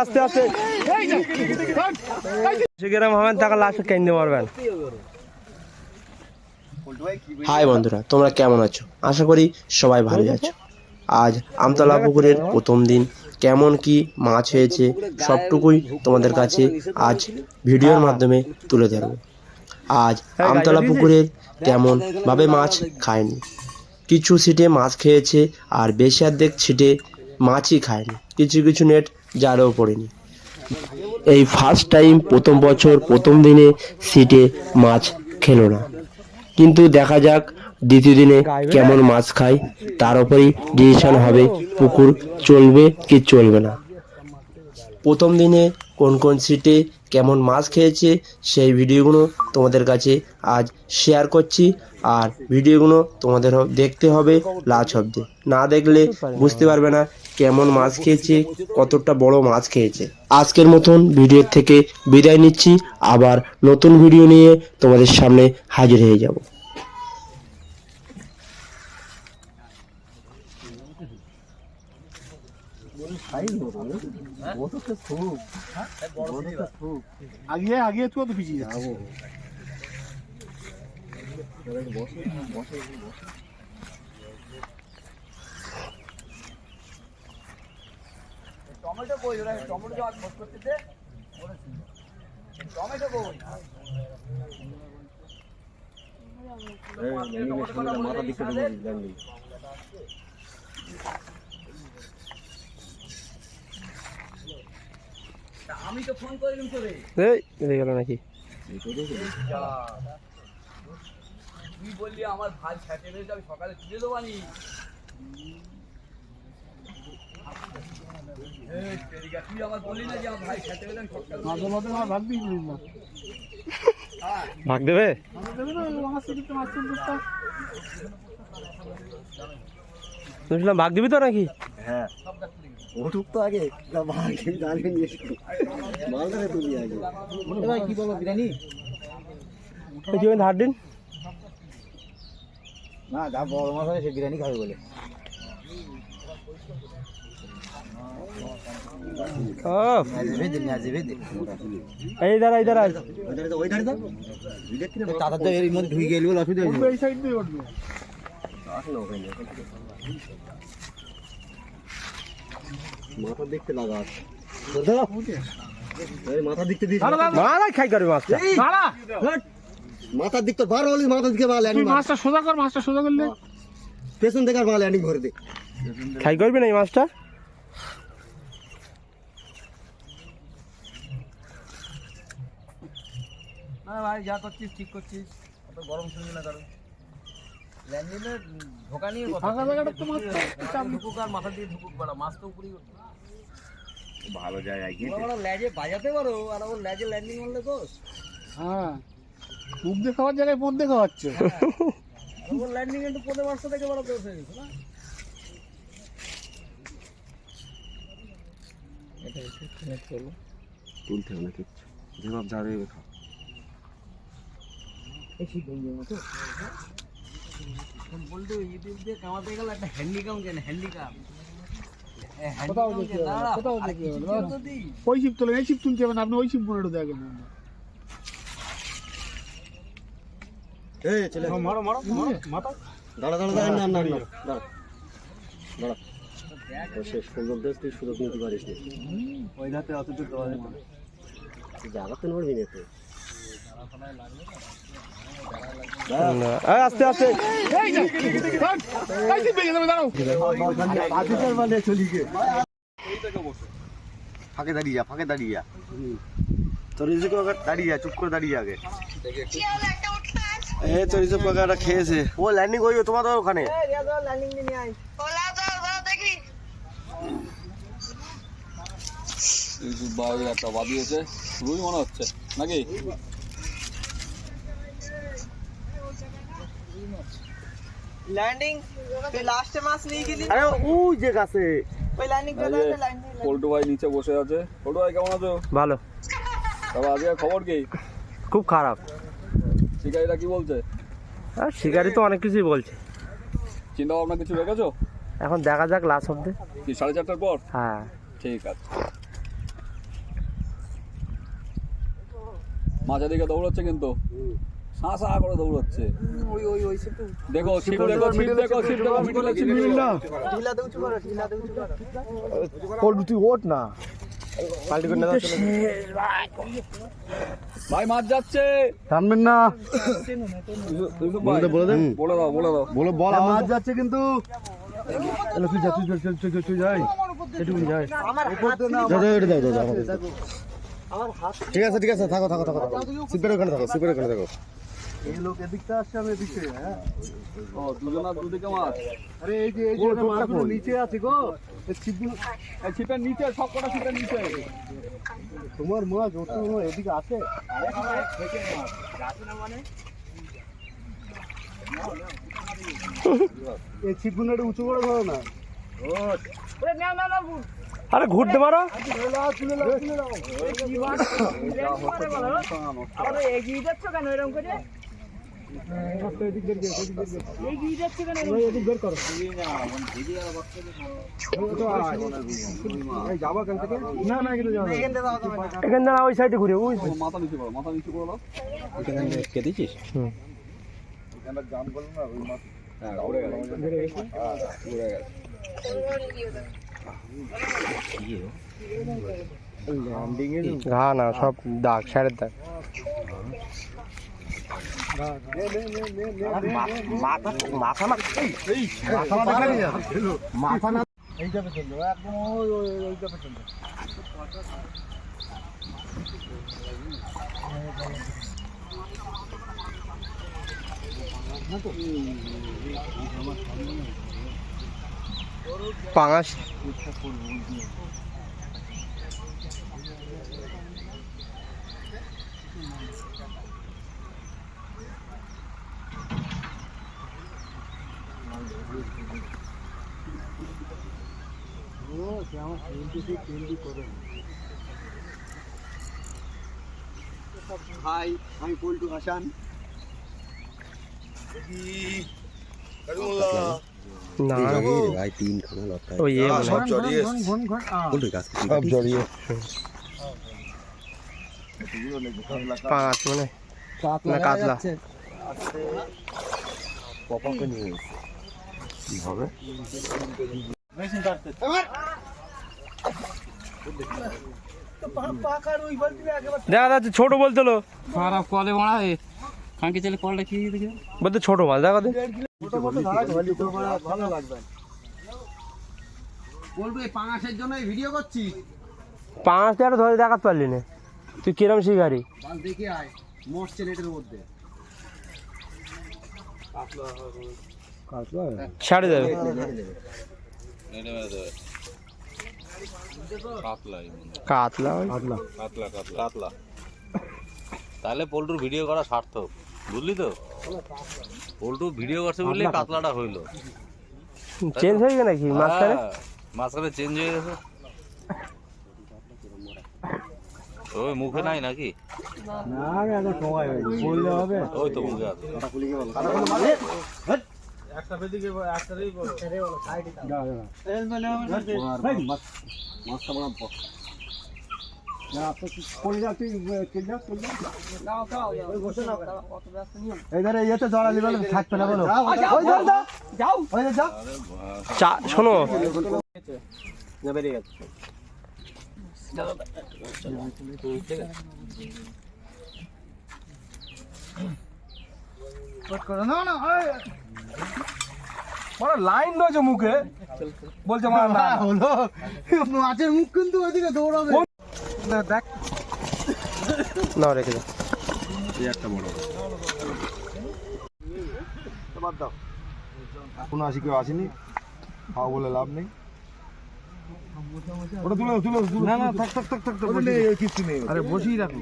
আস্তে আস্তে। সেরকম হবেন তাকে লাস্টে কেন্দ্রে মারবেন? হাই বন্ধুরা তোমরা কেমন আছো? আশা করি সবাই ভালো আছো। আজ আমতলা পুকুরের প্রথম দিন। কেমন কি মাছ হয়েছে সবটুকুই তোমাদের কাছে আজ ভিডিওর মাধ্যমে তুলে ধরবো। আজ আমতলা পুকুরের তেমন ভাবে মাছ খায়নি। কিছু সিটে মাছ খেয়েছে আর বেশি অর্ধেক ছিটে মাছই খায়নি, কিছু কিছু নেট জালেও পড়েনি। এই ফার্স্ট টাইম প্রথম বছর, প্রথম দিনে সিটে মাছ খেলো না। কিন্তু দেখা যাক, দ্বিতীয় দিনে কেমন মাছ খায়, তার উপরেই ডিসিশন হবে পুকুর চলবে কি চলবে না। প্রথম দিনে কোন কোন সিটে কেমন মাছ খেয়েছে, সেই ভিডিওগুলো তোমাদের কাছে আজ শেয়ার করছি। আর ভিডিওগুলো তোমাদের দেখতে হবে লাস্ট অব্দি না দেখলে বুঝতে পারবে না কেমন মাছ খেয়েছে কতটা বড় মাছ খেয়েছে। আজকের মতন ভিডিওর থেকে বিদায় নিচ্ছি। আবার নতুন ভিডিও নিয়ে তোমাদের সামনে হাজির হয়ে যাব। আগে তো পিছিয়ে এদিকে গেল নাকি তুই বললি আমার ভাই খেতে রয়েছে আমি সকালে তুলে দেবো নি এই তেরিকা, তুই বললি আমার ভাই খেতে আমি সকালে মাঝে মাঝে আমার ভাবতেই পারিস না ভাগ দেবে? শুনছিলাম ভাগ দিবি তো নাকি? ওটুক তো আগে। ভাগে জানিয়ে নিয়ে মালটা তুলি আগে। ভাই কি বলো বিরিয়ানি? ওই দিন না যা বড় মাছ হবে সে বিরিয়ানি খাবে বলে ও ভেদে নিয়ে আসবে ভেদে এই দাঁড়া এই দাঁড়া। ওই ধারে দাও তো এর মধ্যে ঢুকে গেলে অসুবিধা এই সাইড দিয়ে উঠবে মাথা দেখতে লাগা মাথা দেখতে দিস মারাই খাই করে মাছটা দাঁড়া মাথার দিক তো বার হলি মাথা দিকে মাছটা সোজা কর মাছটা সোজা করলে। পেছন থেকে আর বা ল্যান্ডিং ভরে দে। খাই করবি না এই মাছটা? না ভাই যা করছিস ঠিক করছিস। অত গরম শুনবি না কারণ ল্যান্ডিনে ঢোকা নিয়ে কথা ফাঁকা জায়গাটা তো মাছ ঢুকুক আর মাথা দিয়ে ঢুকুক বেড়া মাছ তো উপরেই ভালো জায়গায় ওরা ল্যাজে বাজাতে পারো আর ওর ল্যাজে ল্যান্ডিং করলে দোষ। হ্যাঁ। মুখ দিয়ে খাওয়ার জায়গায় পথ দিয়ে খাওয়াচ্ছে। ওর ল্যান্ডিং একটু পদে মারতে থেকে বড় দোষ হয়ে গেছে না? তুলতে হবে কিচ্ছু। যেভাবে যাবে খা বলতো ইউটিউব দিয়ে কামাতে গেলে একটা হ্যান্ডিক্যাম কেন না। ওই শিপ তোলেন এই শিপ তুলতে হবে না আপনি ওই শিপ দেখেন এই চলে মারো মারো মাথা দাঁড়া দাঁড়া দাঁড়া না না না দাঁড়া। দাঁড়া। শেষ সুন্দর তুই সুযোগ নিতে পারিস ওই ধাতে অতটুকু জায়গা তো নড়বি না তো। এই আস্তে আস্তে ফাঁকে দাঁড়িয়ে যা ফাঁকে দাঁড়িয়ে যা এ খেয়েছে ও ল্যান্ডিং হইবে তোমার তো ওখানে একটা বাদিয়েছে রুই মনে হচ্ছে, নাকি? ল্যান্ডিং তুই লাস্টে মাছ নিয়ে গেলি? আরে ওই যে গাছে। ওই ল্যান্ডিং এই যে পল্টু ভাই নিচে বসে আছে। পল্টু ভাই কেমন আছো? ভালো। তবে আজকে খবর কি? খুব খারাপ। শিকারীরা কি বলছে? আর শিকারি তো অনেক কিছুই বলছে। চিন্তা ভাবনা কিছু রেখেছো? এখন দেখা যাক লাস্ট অব্দি। কি সাড়ে চারটার পর? হ্যাঁ। ঠিক আছে। মাঝে দিকে দৌড়চ্ছে কিন্তু। সা সা করে দৌড়চ্ছে। ওই ওই ওই সে তো দেখো দেখো দেখো ছিপ দেখো মিডলে করো করো। পল্টু তুই ওঠ না। পাল্টি করে না ভাই মাছ যাচ্ছে। থামবেন না। বলে দে। বলে দাও বলে দাও। বলে বল মাছ যাচ্ছে কিন্তু। এলো তুই যা তুই চল চল চল তুই যাই। এটুকু যাই। আমার হাত যা যা দাও দাও দাও ঠিক আছে ঠিক আছে থাকো থাকো থাকো থাকো। সিপের ওখানে থাকো সিপের ওখানে থাকো। এই লোক এদিকটা আসছে আমি এদিকে হ্যাঁ? ও দুজনা দুদিকে মাছ? আরে এই যে এই যে মাছগুলো নিচে আছে গো। এই ছিপগুলো এই ছিপের নিচে সব কটা ছিপের নিচে। তোমার মাছ ওর তো এদিকে আছে? এই ছিপগুলো একটু উঁচু করে ধরো না। আরে ঘুরতে পারো? এগিয়ে যাচ্ছ কেন এরকম করে? ওই সাইডে ঘুরে হুম। হ্যাঁ ঘা না সব দাগ সারের দাগ মাথা না এই যাবে চলবে একদম ওই ওই পাঙাশ। হাই আমি পল্টু হাসান না। ভাই তিন খানা লতা ওই ইয়ে মনে হয়। সব জড়িয়ে পাঙাশ মানে। না কাতলা। পপাকে নিয়ে কি হবে? দেখা যাচ্ছে ছোট বলতে হলো। খারাপ কলে মারা কাঁকি চলে কলটা কি দেখে বলতে ছোট মাছ দেখা দে বলব জন্য ভিডিও করছি পাঁচ টাকা ধরে দেখাতে পারলি না। তুই কিরম শিকারি? দেখে আয়। মরছে মধ্যে। ছাড়ে যাবে। কাতলা কাতলা কাতলা। কাতলা তাহলে পল্টুর ভিডিও করা সার্থক বুঝলি তো? পল্টু ভিডিও করছে বললে কাতলাটা হইল। চেঞ্জ হয়ে গেছে নাকি? মাঝখানে? হ্যাঁ, মাঝখানে চেঞ্জ হয়ে গেছে। ওই মুখে নাই নাকি? না এত সময় বললে হবে। ওই তো মুখে আছে। মাছটা বড় কোন যাচ্ছি এইধারে ইয়েতে জড়ালি বলে থাকবে না বলো। ওই ধর দাও যাও ওই যাও। চা শোনো। বেরিয়ে গেছে। না না লাইন রয়েছে মুখে। বলছে না হলো। মাছের মুখ কিন্তু ওইদিকে দৌড়াবে। দেখ। না রেখে দাও বাদ দাও। এখনও আসি কেউ আসেনি। খাও বলে লাভ নেই। ওটা তুলে তুলে তুলে না না থাক থাক থাক থাক কিছু নেই আরে বসিয়ে রাখো।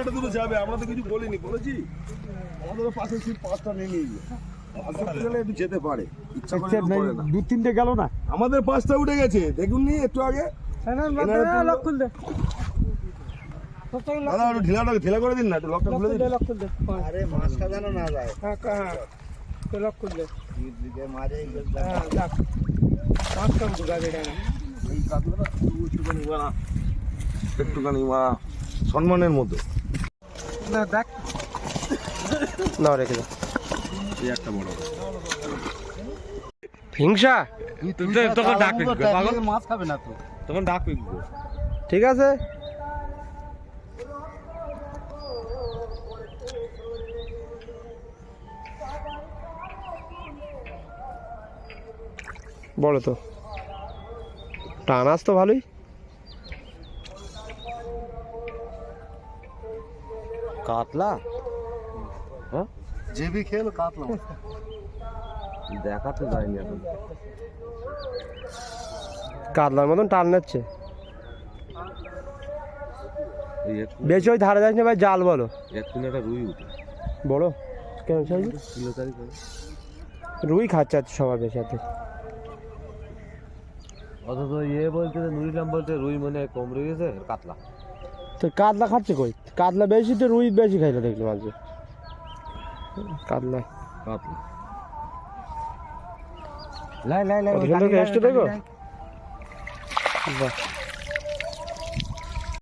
একটা দুটো যাবে আমরা তো কিছু বলিনি বলেছি আমাদের পাশে পাঁচটা নিয়ে নিয়েছে যেতে পারে। না। দু তিনটে গেল না। আমাদের পাঁচটা উঠে গেছে। দেখুন নি একটু আগে। দাদা একটু ঢিলাটা ঢিলা করে দিন না একটু লকটা খুলে দিন। লক খুলতে আরে মাছটা যেন না যায়। হ্যাঁ হ্যাঁ তো লক খুলতে মারে হ্যাঁ যাক এই কাতলাটা একটুখানি মারা একটুখানি মারা সম্মানের মতো না দেখ। নাও রেখে দাও। এই একটা বড় হিংসা? তখন ডাক মাছ খাবে না তো। তখন ডাক ঠিক আছে। বলো তো। টানাস তো ভালোই। কাতলা? জেবি খেল কাতলা দেখাতে যায়নি এখন। কাতলার মতন টান নিচ্ছে। বেশি ওই ধারে যাস না ভাই জাল বলো। রুই উঠে। বড় কেমন সাইজ? রুই খাচ্ছে সবার বেশি অথচ ইয়ে বলতে নুরিলাম বলতে রুই মনে হয় কম রয়েছে কাতলা। তো কাতলা খাচ্ছে কই? কাতলা বেশি তো রুই বেশি খাইলো দেখলাম আজকে। কাতলা কাতলা লাই লাই লাই দেখো? বাহ।